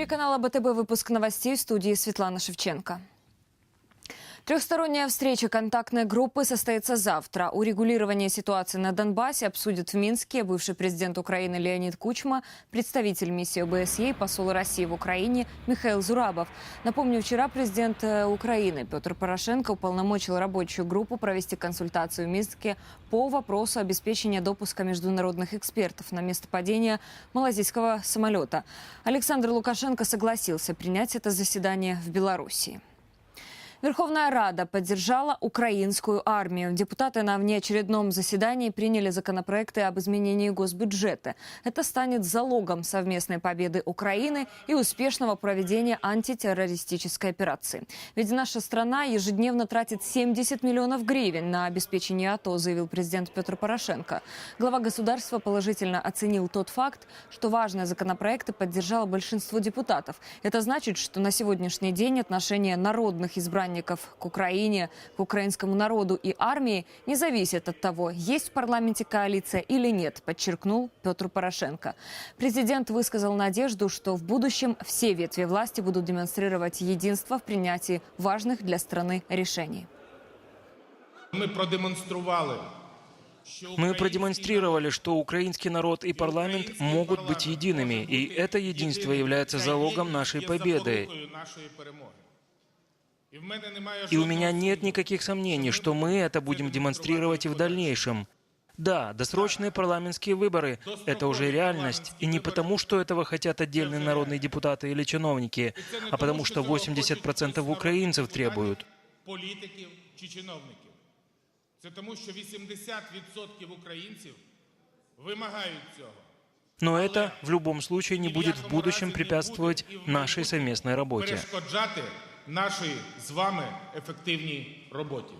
эфире канала БТБ выпуск новостей в студии Светлана Шевченко. Трехсторонняя встреча контактной группы состоится завтра. Урегулирование ситуации на Донбассе обсудят в Минске бывший президент Украины Леонид Кучма, представитель миссии ОБСЕ и посол России в Украине Михаил Зурабов. Напомню, вчера президент э, Украины Петр Порошенко уполномочил рабочую группу провести консультацию в Минске по вопросу обеспечения допуска международных экспертов на место падения малазийского самолета. Александр Лукашенко согласился принять это заседание в Белоруссии. Верховная Рада поддержала украинскую армию. Депутаты на внеочередном заседании приняли законопроекты об изменении госбюджета. Это станет залогом совместной победы Украины и успешного проведения антитеррористической операции. Ведь наша страна ежедневно тратит 70 миллионов гривен на обеспечение АТО, заявил президент Петр Порошенко. Глава государства положительно оценил тот факт, что важные законопроекты поддержало большинство депутатов. Это значит, что на сегодняшний день отношение народных избранников к Украине, к украинскому народу и армии не зависит от того, есть в парламенте коалиция или нет, подчеркнул Петр Порошенко. Президент высказал надежду, что в будущем все ветви власти будут демонстрировать единство в принятии важных для страны решений. Ми продемонстрували, що Мы продемонстрировали, что украинский народ и парламент могут быть едиными, и это единство является залогом нашей победы. И у жодного меня нет сумніву, никаких сомнений, что мы это будем демонстрировать и в дальнейшем. Да, досрочные парламентские выборы – это уже реальность. И не потому, что этого хотят отдельные народные депутаты или чиновники, а потому что 80% украинцев требуют. політиків чи чиновників. Це тому, що 80% українців вимагають цього. Но это в любом случае не будет в будущем препятствовать нашей совместной работе. перешкоджати нашій з вами ефективній роботі.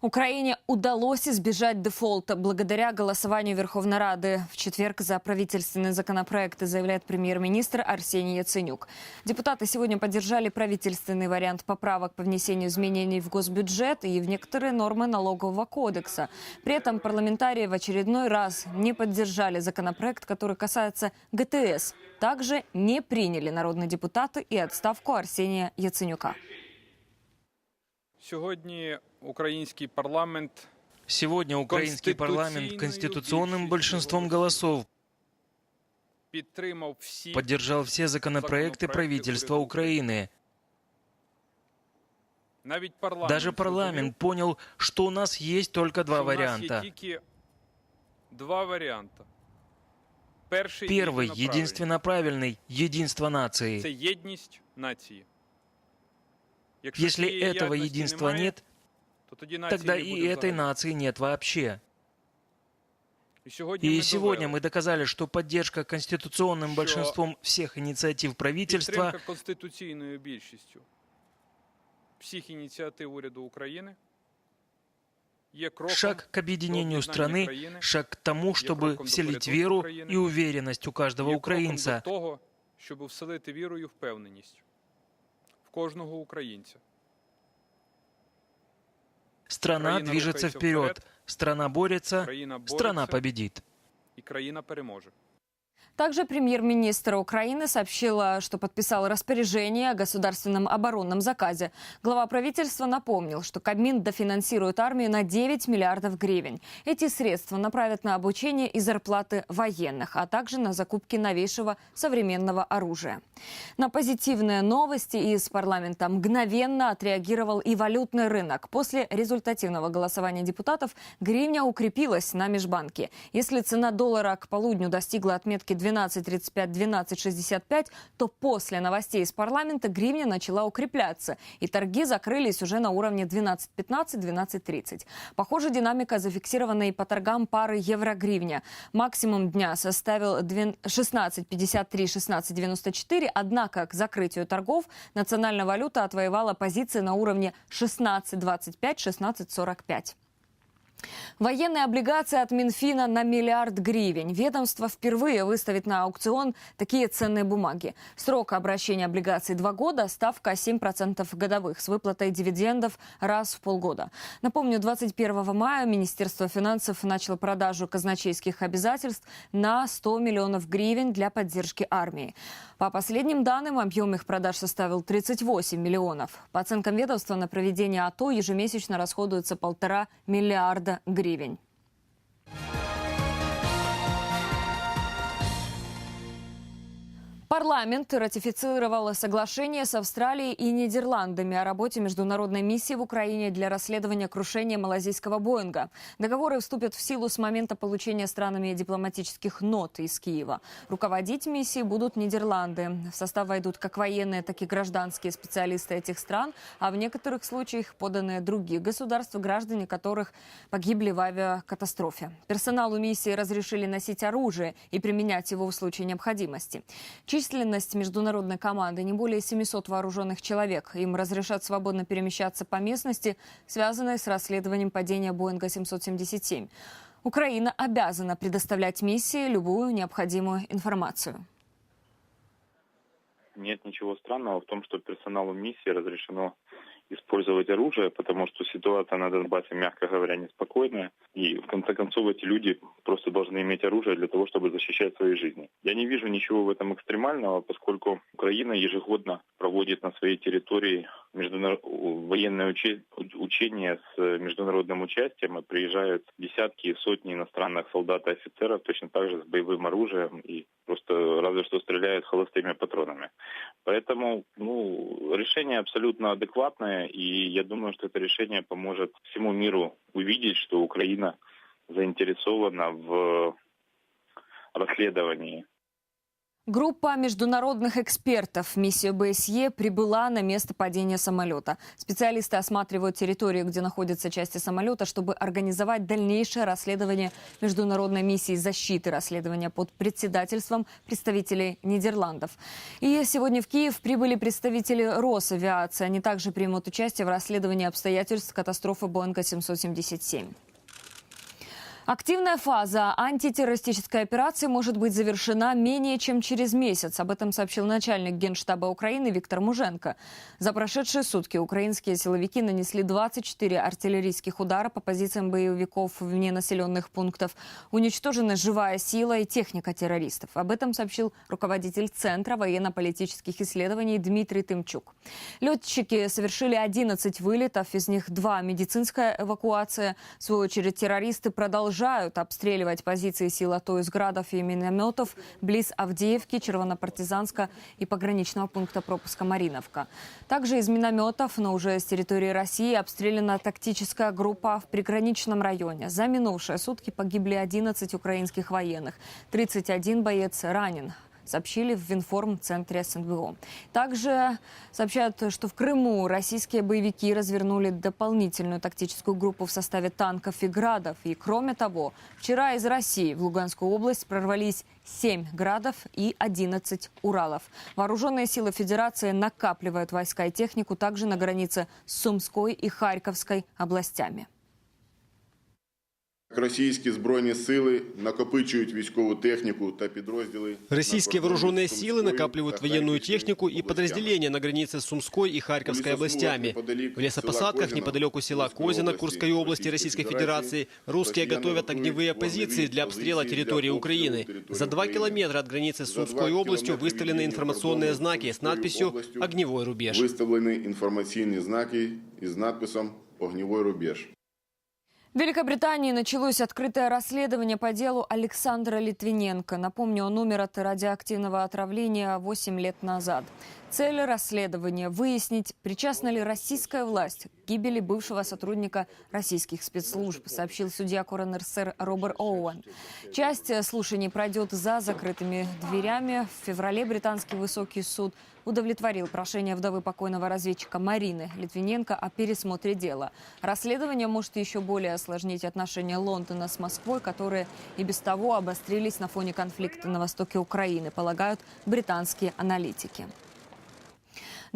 Украине удалось избежать дефолта благодаря голосованию Верховной Рады в четверг за правительственные законопроекты, заявляет премьер-министр Арсений Яценюк. Депутаты сегодня поддержали правительственный вариант поправок по внесению изменений в госбюджет и в некоторые нормы налогового кодекса. При этом парламентарии в очередной раз не поддержали законопроект, который касается ГТС. Также не приняли народные депутаты и отставку Арсения Яценюка. Сьогодні український парламент Сегодня украинский парламент конституционным большинством голосов підтримав всі поддержал все законопроекты правительства Украины. навіть парламент Даже парламент понял, что у нас есть только два зрозумів, що в нас варианта. Є тільки два варіанти. Перший Первый, єдиноправильний. единственно правильный, единство це нации. єдність нації. Якщо Если цієї этого єдності единства немає, нет, то тоді нації тогда не буде и этой взагалі. нации нет вообще. І сьогодні, И ми сегодня довели, мы доказали, что поддержка конституционным Что большинством всех инициатив правительства підтримка конституційною більшістю всіх ініціатив уряду України є кроком шаг к объединению до об'єднання страны, країни, шаг к тому, чтобы кроком до вселить порятунку веру України, и уверенность у каждого є кроком украинца. до того, щоб вселити віру і впевненість в кожного українця. Страна Украина движется рухается вперед, вперед. страна борется, Країна страна бореться победит. і країна переможе. Также премьер-министр Украины сообщила, что подписал распоряжение о государственном оборонном заказе. Глава правительства напомнил, что Кабмин дофинансирует армию на 9 миллиардов гривен. Эти средства направят на обучение и зарплаты военных, а также на закупки новейшего современного оружия. На позитивные новости из парламента мгновенно отреагировал и валютный рынок. После результативного голосования депутатов гривня укрепилась на межбанке. Если цена доллара к полудню достигла отметки 12.35-12.65, то после новостей из парламента гривня начала укрепляться, и торги закрылись уже на уровне 12.15-12.30. Похоже, динамика зафиксирована и по торгам пары евро-гривня. Максимум дня составил 16.53-16.94, однако к закрытию торгов национальная валюта отвоевала позиции на уровне 16.25-16.45. Военные облигации от Минфина на миллиард гривен. Ведомство впервые выставит на аукцион такие ценные бумаги. Срок обращения облигаций два года, ставка 7% годовых с выплатой дивидендов раз в полгода. Напомню, 21 мая Министерство финансов начало продажу казначейских обязательств на 100 миллионов гривен для поддержки армии. По последним данным, объем их продаж составил 38 миллионов. По оценкам ведомства, на проведение АТО ежемесячно расходуется полтора миллиарда гривен. Парламент ратифицировал соглашение с Австралией и Нидерландами о работе международной миссии в Украине для расследования крушения малазийского Боинга. Договоры вступят в силу с момента получения странами дипломатических нот из Киева. Руководить миссией будут Нидерланды. В состав войдут как военные, так и гражданские специалисты этих стран, а в некоторых случаях поданные других государств, граждане которых погибли в авиакатастрофе. Персоналу миссии разрешили носить оружие и применять его в случае необходимости. Численность международной команды не более 700 вооруженных человек. Им разрешат свободно перемещаться по местности, связанной с расследованием падения Боинга 777. Украина обязана предоставлять миссии любую необходимую информацию. Нет ничего странного в том, что персоналу миссии разрешено использовать оружие, потому что ситуация на Донбассе, мягко говоря, неспокойная. И в конце концов эти люди просто должны иметь оружие для того, чтобы защищать свои жизни. Я не вижу ничего в этом экстремального, поскольку Украина ежегодно проводит на своей территории международ... военное уче... учение с международным участием, и приезжают десятки и сотни иностранных солдат и офицеров точно так же с боевым оружием и просто разве что стреляют холостыми патронами. Поэтому ну, решение абсолютно адекватное, и я думаю, что это решение поможет всему миру увидеть, что Украина заинтересована в расследовании Группа международных экспертов миссии ОБСЕ прибыла на место падения самолета. Специалисты осматривают территорию, где находятся части самолета, чтобы организовать дальнейшее расследование международной миссии защиты расследования под председательством представителей Нидерландов. И сегодня в Киев прибыли представители Росавиации. Они также примут участие в расследовании обстоятельств катастрофы Боинга 777. Активная фаза антитеррористической операции может быть завершена менее чем через месяц. Об этом сообщил начальник Генштаба Украины Виктор Муженко. За прошедшие сутки украинские силовики нанесли 24 артиллерийских удара по позициям боевиков вне населенных пунктов. Уничтожена живая сила и техника террористов. Об этом сообщил руководитель Центра военно-политических исследований Дмитрий Тымчук. Летчики совершили 11 вылетов, из них два медицинская эвакуация. В свою очередь террористы продолжают продолжают обстреливать позиции сил АТО из градов и минометов близ Авдеевки, Червонопартизанска и пограничного пункта пропуска Мариновка. Также из минометов, но уже с территории России, обстреляна тактическая группа в приграничном районе. За минувшие сутки погибли 11 украинских военных. 31 боец ранен сообщили в Винформ-центре СНБО. Также сообщают, что в Крыму российские боевики развернули дополнительную тактическую группу в составе танков и градов. И кроме того, вчера из России в Луганскую область прорвались 7 градов и 11 Уралов. Вооруженные силы Федерации накапливают войска и технику также на границе с Сумской и Харьковской областями. Російські збройні сили накопичують військову техніку та підрозділи. Российские вооруженные силы накапливают военную технику и подразделения на границе с Сумской и Харьковской областями. В лесопосадках неподалеку села Козина Курской области Российской Федерации русские готовят огневые позиции для обстрела территории Украины. За два километра от границы с Сумской областью выставлены информационные знаки с надписью «Огневой рубеж». Виставлені інформаційні знаки із надписом «Огневой рубеж». В Великобритании началось открытое расследование по делу Александра Литвиненко. Напомню, он умер от радиоактивного отравления 8 лет назад. Цель расследования – выяснить, причастна ли российская власть к гибели бывшего сотрудника российских спецслужб, сообщил судья коронер сэр Робер Оуэн. Часть слушаний пройдет за закрытыми дверями. В феврале британский высокий суд удовлетворил прошение вдовы покойного разведчика Марины Литвиненко о пересмотре дела. Расследование может еще более осложнить отношения Лондона с Москвой, которые и без того обострились на фоне конфликта на востоке Украины, полагают британские аналитики.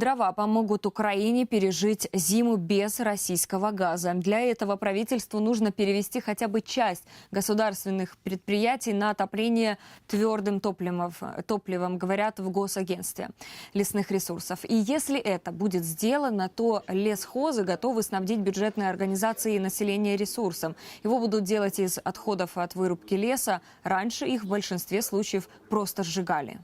Дрова помогут Украине пережить зиму без российского газа. Для этого правительству нужно перевести хотя бы часть государственных предприятий на отопление твердым топливом, топливом говорят в Госагентстве лесных ресурсов. И если это будет сделано, то лесхозы готовы снабдить бюджетные организации и население ресурсом. Его будут делать из отходов от вырубки леса. Раньше их в большинстве случаев просто сжигали.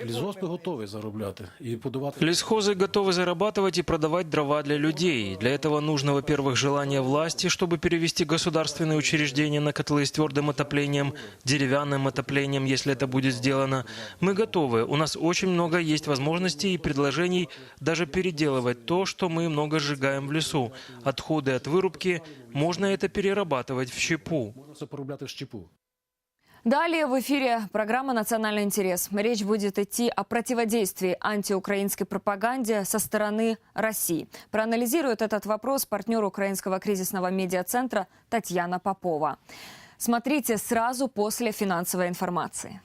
Лісгоспи готові заробляти і подавати. Лесхозы готовы зарабатывать и продавать дрова для людей. Для этого нужно, во-первых, желание власти, чтобы перевести государственные учреждения на котлы с твердым отоплением, деревянным отоплением, если это будет сделано. Мы готовы. У нас очень много есть возможностей и предложений даже переделывать то, что мы много сжигаем в лесу. Отходы от вырубки можно это перерабатывать в щепу. Можна це поробляти в щепу. Далее в эфире программа «Национальный интерес». Речь будет идти о противодействии антиукраинской пропаганде со стороны России. Проанализирует этот вопрос партнер украинского кризисного медиацентра Татьяна Попова. Смотрите сразу после финансовой информации.